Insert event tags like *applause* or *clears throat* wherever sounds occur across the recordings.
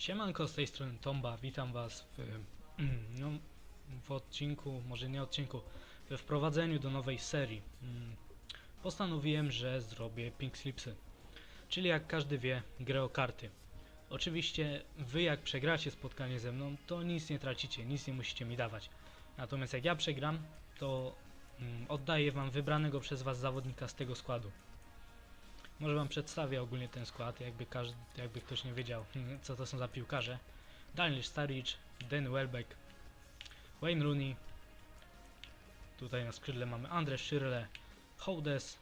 Siemanko, z tej strony Tomba, witam was w, *clears throat* no, w odcinku, może nie odcinku, we wprowadzeniu do nowej serii. Mm, Postanowiłem, że zrobię Pink Slipsy, czyli jak każdy wie, grę o karty. Oczywiście wy jak przegracie spotkanie ze mną, to nic nie tracicie, nic nie musicie mi dawać. Natomiast jak ja przegram, to mm, oddaję wam wybranego przez was zawodnika z tego składu. Może wam przedstawię ogólnie ten skład, jakby, każdy, jakby ktoś nie wiedział, co to są za piłkarze. Daniel Sturridge, Dan Welbeck, Wayne Rooney. Tutaj na skrzydle mamy Andre Schürrle, Hodes,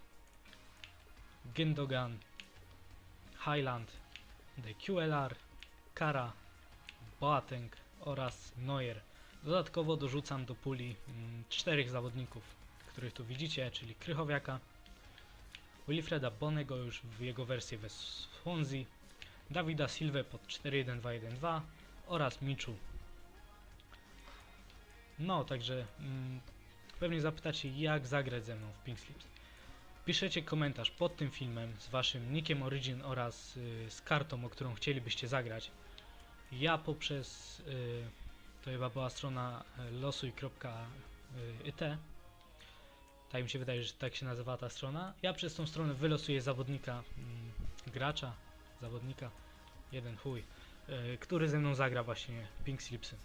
Gündogan, Highland, The QLR, Kara, Boateng oraz Neuer. Dodatkowo dorzucam do puli mm, czterech zawodników, których tu widzicie, czyli Krychowiaka, Wilfreda Bonego już w jego wersji we Swansea, Dawida Silva pod 4-1-2-1-2 oraz Michu. No, także mm, pewnie zapytacie jak zagrać ze mną w Pink Slips. Piszecie komentarz pod tym filmem z waszym nickiem Origin oraz y, z kartą, o którą chcielibyście zagrać. Ja poprzez, y, to chyba była strona y, losuj.it, tak mi się wydaje, że tak się nazywa ta strona. Ja przez tą stronę wylosuję zawodnika, mm, gracza, zawodnika, jeden chuj, y, który ze mną zagra właśnie Pink Slipsy.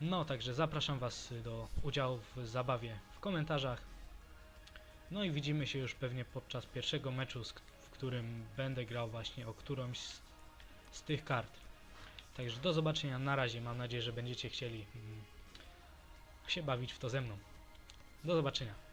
No, także zapraszam Was do udziału w zabawie w komentarzach. No i widzimy się już pewnie podczas pierwszego meczu, w którym będę grał właśnie o którąś z, z tych kart. Także do zobaczenia na razie. Mam nadzieję, że będziecie chcieli mm, się bawić w to ze mną. Do zobaczenia.